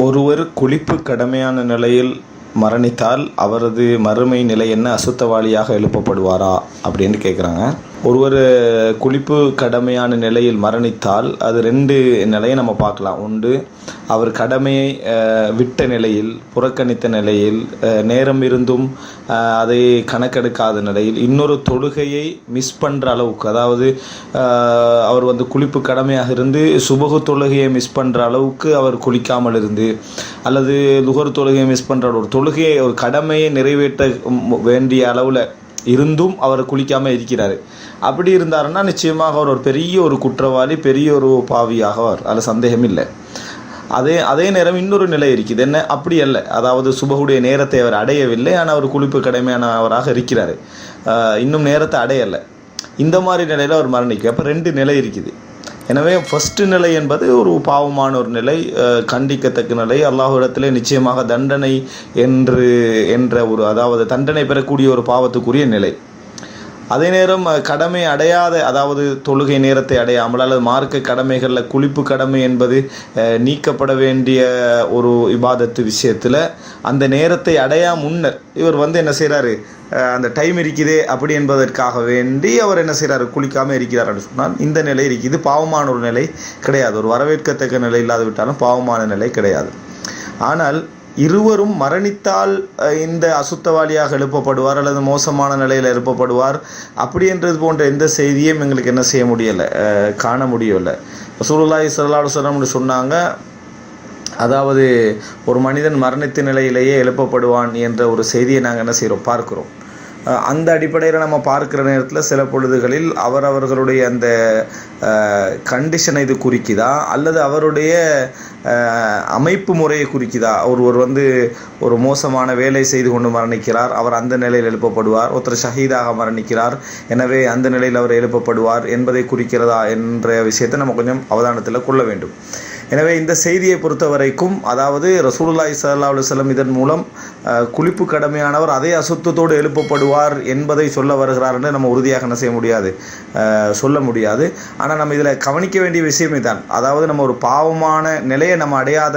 ஒருவர் குளிப்பு கடமையான நிலையில் மரணித்தால் அவரது மறுமை நிலை என்ன? அசுத்தவாளியாக எழுப்பப்படுவாரா? அப்படின்னு கேட்குறாங்க ஒருவர் குளிப்பு கடமையான நிலையில் மரணித்தால் அது ரெண்டு நிலையை நம்ம பார்க்கலாம். உண்டு அவர் கடமையை விட்ட நிலையில் புறக்கணித்த நிலையில் நேரம் இருந்தும் அதை கணக்கெடுக்காத நிலையில் இன்னொரு தொழுகையை மிஸ் பண்ணுற அளவுக்கு அதாவது அவர் வந்து குளிப்பு கடமையாக இருந்து சுபகு தொழுகையை மிஸ் பண்ணுற அளவுக்கு அவர் குளிக்காமல் இருந்து அல்லது லுகர் தொழுகையை மிஸ் பண்ணுற ஒரு தொழுகையை ஒரு கடமையை நிறைவேற்ற வேண்டிய அளவில் இருந்தும் அவர் குளிக்காமல் இருக்கிறார். அப்படி இருந்தாருன்னா நிச்சயமாக அவர் ஒரு பெரிய ஒரு குற்றவாளி பெரிய ஒரு பாவியாகவார். அதில் சந்தேகம் இல்லை. அதே அதே நேரம் இன்னொரு நிலை இருக்குது. என்ன? அப்படி அல்ல. அதாவது சுபகுடைய நேரத்தை அவர் அடையவில்லை. ஆனால் அவர் குளிப்பு கடமையானவராக இருக்கிறார். இன்னும் நேரத்தை அடையலை. இந்த மாதிரி நிலையில் அவர் மரணிக்கும். அப்போ ரெண்டு நிலை இருக்குது. எனவே ஃபஸ்ட்டு நிலை என்பது ஒரு பாவமான ஒரு நிலை கண்டிக்கத்தக்க நிலை. அல்லாஹுடத்திலே நிச்சயமாக தண்டனை என்று என்ற ஒரு அதாவது தண்டனை பெறக்கூடிய ஒரு பாவத்துக்குரிய நிலை. அதே நேரம் கடமை அடையாத அதாவது தொழுகை நேரத்தை அடையாமல் அல்லது மார்க்க கடமைகளில் குளிப்பு கடமை என்பது நீக்கப்பட வேண்டிய ஒரு இபாதத்து விஷயத்தில் அந்த நேரத்தை அடையா முன்னர் இவர் வந்து என்ன செய்கிறாரு அந்த டைம் இருக்குதே அப்படி என்பதற்காக வேண்டி அவர் என்ன செய்கிறாரு குளிக்காமல் இருக்கிறார் அப்படின்னு சொன்னால் இந்த நிலை இருக்குது. பாவமான ஒரு நிலை கிடையாது. ஒரு வரவேற்கத்தக்க நிலை இல்லாது விட்டாலும் பாவமான நிலை கிடையாது. ஆனால் இருவரும் மரணித்தால் இந்த அசுத்தவாளியாக எழுப்பப்படுவார் அல்லது மோசமான நிலையில் எழுப்பப்படுவார். அப்படி என்றது போன்ற எந்த செய்தியும் எங்களுக்கு என்ன செய்ய முடியலை காண முடியலை ரசூலுல்லாஹி ஸல்லல்லாஹு அலைஹி சொன்னாங்க. அதாவது ஒரு மனிதன் மரணித்த நிலையிலேயே எழுப்பப்படுவான் என்ற ஒரு செய்தியை நாங்கள் என்ன செய்கிறோம் பார்க்கிறோம். அந்த அடிப்படையில் நம்ம பார்க்கிற நேரத்தில் சில பொழுதுகளில் அவரவர்களுடைய அந்த கண்டிஷனை இது குறிக்குதா? அல்லது அவருடைய அமைப்பு முறையை குறிக்குதா? ஒருவர் வந்து ஒரு மோசமான வேலை செய்து கொண்டு மரணிக்கிறார் அவர் அந்த நிலையில் எழுப்பப்படுவார் ஒருத்தர் ஷஹீதாக மரணிக்கிறார் எனவே அந்த நிலையில் அவர் எழுப்பப்படுவார் என்பதை குறிக்கிறதா என்ற விஷயத்தை நம்ம கொஞ்சம் அவதானத்தில் கொள்ள வேண்டும். எனவே இந்த செய்தியை பொறுத்த வரைக்கும் அதாவது ரசூலுல்லாய் சல்லா அலுவலம் இதன் மூலம் குளிப்பு கடமையானவர் அதே அசுத்தத்தோடு எழுப்பப்படுவார் என்பதை சொல்ல வருகிறார் என்று நம்ம உறுதியாக என்ன செய்ய முடியாது. சொல்ல முடியாது. ஆனால் நம்ம இதில் கவனிக்க வேண்டிய விஷயமே தான் அதாவது நம்ம ஒரு பாவமான நிலையை நம்ம அடையாத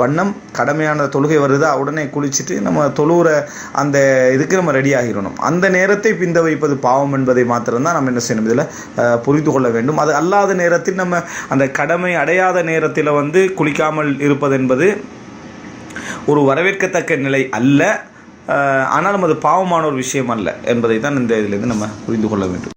வண்ணம் கடமையான தொழுகை வருதா? உடனே குளிச்சுட்டு நம்ம தொழுகிற அந்த இதுக்கு நம்ம ரெடி ஆகிடணும். அந்த நேரத்தை பிந்த வைப்பது பாவம் என்பதை மாத்திரம்தான் நம்ம என்ன செய்யணும் இதில் புரிந்து கொள்ள வேண்டும். அது அல்லாத நேரத்தில் நம்ம அந்த கடமை அடையாத நேரத்தில் வந்து குளிக்காமல் இருப்பது என்பது ஒரு வரவேற்கத்தக்க நிலை அல்ல. ஆனால் ஆனாலும் அது பாவமான ஒரு விஷயம் அல்ல என்பதை தான் இந்த இதிலிருந்து நம்ம புரிந்து கொள்ள வேண்டும்.